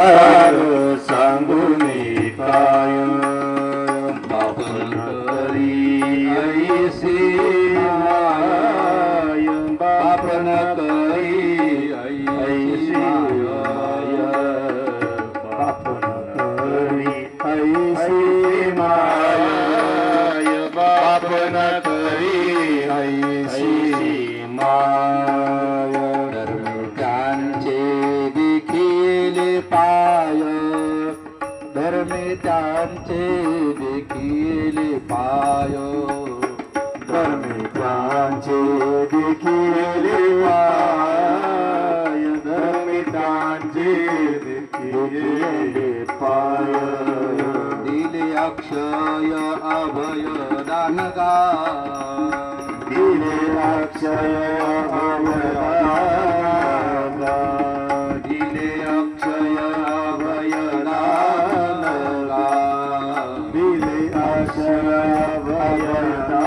पार सांगून काय बापन पाय. पाय त्यांचे देखील पाय. धर्मिकांचे देखील पाय. धर्मिकांचे देखील पाय. दिले अक्षय अभय दानगा. अभयदानगा दिले अक्षय अभयदानगा